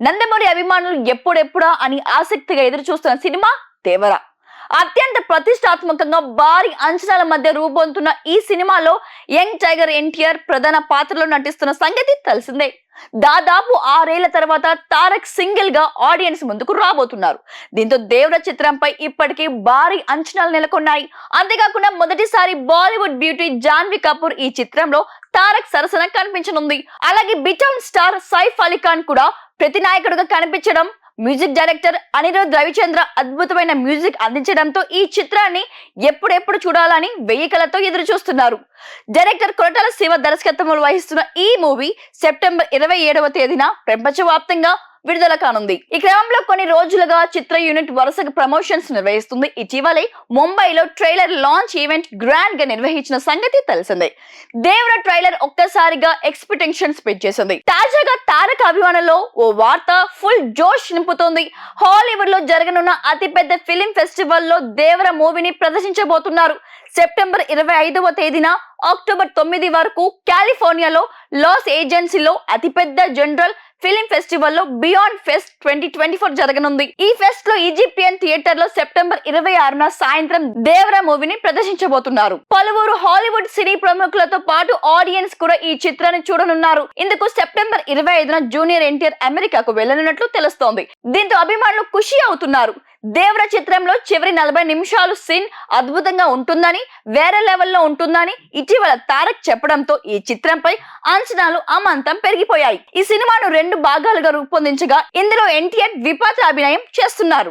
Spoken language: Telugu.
నందమూరి అభిమానులు ఎప్పుడెప్పుడా అని ఆసక్తిగా ఎదురు చూస్తున్న సినిమా దేవర. అత్యంత ప్రతిష్టాత్మకంగా భారీ అంచనాల మధ్య రూపొందుతున్న ఈ సినిమాలో యంగ్ టైగర్ ఎన్టీఆర్ ప్రధాన పాత్రలో నటిస్తున్న సంగతి తెలిసిందే. దాదాపు ఆరేళ్ళ తర్వాత తారక్ సింగిల్గా ఆడియన్స్ ముందుకు రాబోతున్నారు. దీంతో దేవర చిత్రంపై ఇప్పటికీ భారీ అంచనాలు నెలకొన్నాయి. అంతేకాకుండా మొదటిసారి బాలీవుడ్ బ్యూటీ జాన్వీ కపూర్ ఈ చిత్రంలో తారక్ సరసన కనిపించనుంది. అలాగే B town star Saif Ali Khan కూడా ప్రతినాయకుడుగా కనిపించడం మ్యూజిక్ డైరెక్టర్ అనిరుద్ రవిచంద్ర అద్భుతమైన మ్యూజిక్ అందించడంతో ఈ చిత్రాన్ని ఎప్పుడెప్పుడు చూడాలని వెయ్యి కలతో ఎదురు చూస్తున్నారు డైరెక్టర్ కొరటాల శివ దర్శకత్వంలో వహిస్తున్న ఈ మూవీ సెప్టెంబర్ ఇరవై ఏడవ తేదీన ప్రపంచవ్యాప్తంగా విడుదల కానుంది. ఈ క్రమంలో కొన్ని రోజులుగా చిత్ర యూనిట్ వరుసగా ప్రమోషన్స్ నిర్వహిస్తుంది. ఇటీవలే ముంబైలో ట్రైలర్ లాంచ్ ఈవెంట్ గ్రాండ్గా నిర్వహించిన సంగతి తెలిసిందే. దేవర ట్రైలర్ ఒక్కసారిగా ఎక్స్పెక్టేషన్స్ పెంచేసింది తాజాగా తారక అభిమానుల్లో ఓ వార్త ఫుల్ జోష్ నింపుతోంది. హాలీవుడ్లో జరగనున్న అతిపెద్ద ఫిలిం ఫెస్టివల్లో దేవర మూవీని ప్రదర్శించబోతున్నారు. సెప్టెంబర్ ఇరవై ఐదవ తేదీన అక్టోబర్ తొమ్మిది వరకు కాలిఫోర్నియాలో లాస్ ఏజెన్సీలో అతిపెద్ద general film ఫెస్టివల్లో beyond fest twenty twenty four జరగనుంది. ఈ ఫెస్ట్లో ఈజిప్టియన్ థియేటర్లో సెప్టెంబర్ ఇరవై ఆరున సాయంత్రం దేవర మూవీని ప్రదర్శించబోతున్నారు. పలువురు హాలీవుడ్ సినీ ప్రముఖులతో పాటు ఆడియన్స్ కూడా ఈ చిత్రాన్ని చూడనున్నారు. ఇందుకు సెప్టెంబర్ ఇరవై ఐదున జూనియర్ ఎన్టీఆర్ అమెరికాకు వెళ్ళనున్నట్లు తెలుస్తోంది. దీంతో అభిమానులు ఖుషి అవుతున్నారు. దేవర చిత్రంలో చివరి నలభై నిమిషాలు సీన్ అద్భుతంగా ఉంటుందని వేరే లెవెల్లో ఉంటుందని ఇటీవల తారక్ చెప్పడంతో ఈ చిత్రంపై అంచనాలు అమాంతం పెరిగిపోయాయి. ఈ సినిమాను రెండు భాగాలుగా రూపొందించగా ఇందులో ఎన్టీఆర్ ద్విపాత్ర అభినయం చేస్తున్నారు.